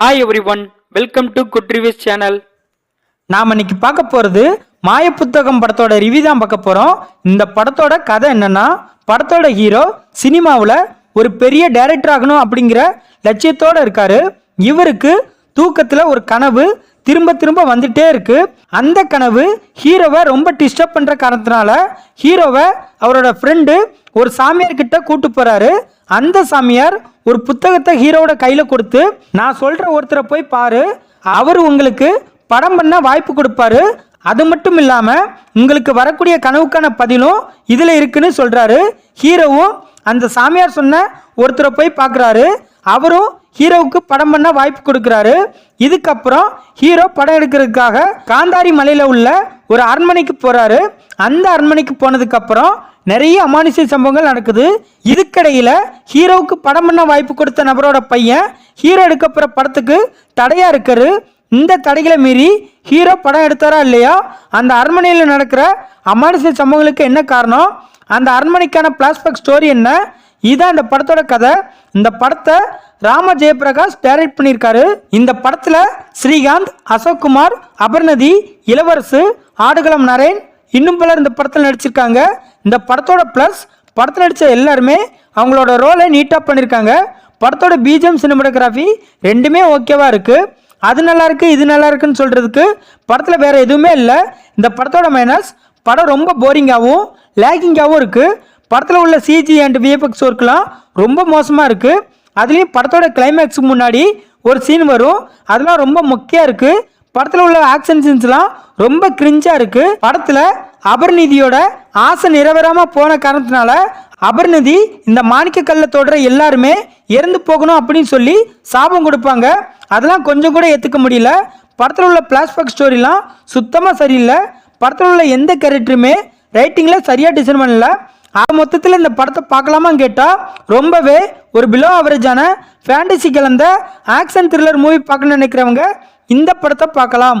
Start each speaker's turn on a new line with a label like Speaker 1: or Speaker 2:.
Speaker 1: Hi everyone welcome to good reviews channel
Speaker 2: நாம் இன்னைக்கு பார்க்க போகிறது மாய புத்தகம் படத்தோட ரிவ்யூ தான் பார்க்க போகிறோம் இந்த படத்தோட கதை என்னன்னா படத்தோட ஹீரோ சினிமாவில் ஒரு பெரிய டைரக்டர் ஆகணும் அப்படிங்கிற லட்சியத்தோடு இருக்காரு. இவருக்கு தூக்கத்தில் ஒரு கனவு திரும்ப திரும்ப வந்துட்டே இருக்கு. அந்த கனவு ஹீரோவை ரொம்ப டிஸ்டர்ப் பண்ணுற காரணத்தினால ஹீரோவை அவரோட ஃப்ரெண்டு ஒரு சாமியார் கிட்ட கூட்டு போகிறாரு அந்த சாமியார் ஒரு புத்தகத்தை ஹீரோவோட கையில் கொடுத்து நான் சொல்கிற ஒருத்தரை போய் பாரு அவர் உங்களுக்கு படம் பண்ண வாய்ப்பு கொடுப்பாரு. அது மட்டும் இல்லாமல் உங்களுக்கு வரக்கூடிய கனவுக்கான பதிலும் இதில் இருக்குன்னு சொல்கிறாரு ஹீரோவும் அந்த சாமியார் சொன்ன ஒருத்தரை போய் பார்க்குறாரு அவரும் ஹீரோவுக்கு படம் பண்ண வாய்ப்பு கொடுக்குறாரு. இதுக்கப்புறம் ஹீரோ படம் எடுக்கிறதுக்காக காந்தாரி மலையில் உள்ள ஒரு அரண்மனைக்கு போகிறாரு அந்த அரண்மனைக்கு போனதுக்கப்புறம் நிறைய அமானுஷ சம்பவங்கள் நடக்குது. இதுக்கிடையில் ஹீரோவுக்கு படம் பண்ண வாய்ப்பு கொடுத்த நபரோட பையன் ஹீரோ எடுக்க போகிற படத்துக்கு தடையாக இருக்காரு. இந்த தடைகளை மீறி ஹீரோ படம் எடுத்தாரா இல்லையா? அந்த அரண்மனையில் நடக்கிற அமானுஷ சம்பவங்களுக்கு என்ன காரணம்? அந்த அரண்மனைக்கான பிளாஸ்பேக் ஸ்டோரி என்ன? இதுதான் இந்த படத்தோட கதை. இந்த படத்தை ராம ஜெயபிரகாஷ் டைரக்ட் பண்ணியிருக்காரு. இந்த படத்தில் ஸ்ரீகாந்த் அசோக்குமார் அபர்ணதி இளவரசு ஆடுகளம் நரேன் இன்னும் பலர் இந்த படத்தில் நடிச்சிருக்காங்க. இந்த படத்தோட ப்ளஸ் படத்தில் நடித்த எல்லாருமே அவங்களோட ரோலை நீட்டாக பண்ணியிருக்காங்க படத்தோட பிஜிஎம் சினிமடோகிராஃபி ரெண்டுமே ஓகேவாக இருக்குது அது நல்லா இருக்குது இது நல்லா இருக்குன்னு சொல்கிறதுக்கு படத்தில் வேறு எதுவுமே இல்லை. இந்த படத்தோட மைனஸ் படம் ரொம்ப போரிங்காகவும் லேக்கிங்காகவும் இருக்குது படத்தில் உள்ள சிஜி அண்ட் விஎஃப்எக்ஸ் ஒர்க்லாம் ரொம்ப மோசமாக இருக்குது அதுலேயும் படத்தோட கிளைமேக்ஸுக்கு முன்னாடி ஒரு சீன் வரும். அதெல்லாம் ரொம்ப மொக்கையாக இருக்குது படத்தில் உள்ள ஆக்ஷன் சீன்ஸ்லாம் ரொம்ப கிரிஞ்சாக இருக்குது படத்தில் அபர்நிதியோட ஆசை நிறைவேறாம போன காரணத்தினால அபர்நிதி இந்த மாணிக்க கல்ல தொடுற எல்லாருமே இறந்து போகணும் அப்படின்னு சொல்லி சாபம் கொடுப்பாங்க. அதெல்லாம் கொஞ்சம் கூட ஏற்றுக்க முடியல. படத்தில் உள்ள பிளாஷ்பேக் ஸ்டோரிலாம் சுத்தமாக சரியில்லை. படத்தில் உள்ள எந்த கேரக்டருமே ரைட்டிங்கில் சரியாக டிசைன் பண்ணல. ஆக மொத்தத்தில் இந்த படத்தை பார்க்கலாமான்னு கேட்டால் ரொம்பவே ஒரு பிலோ ஆவரேஜான ஃபேண்டசி கலந்த ஆக்ஷன் த்ரில்லர் மூவி பார்க்கணும்னு நினைக்கிறவங்க இந்த படத்தை பார்க்கலாம்.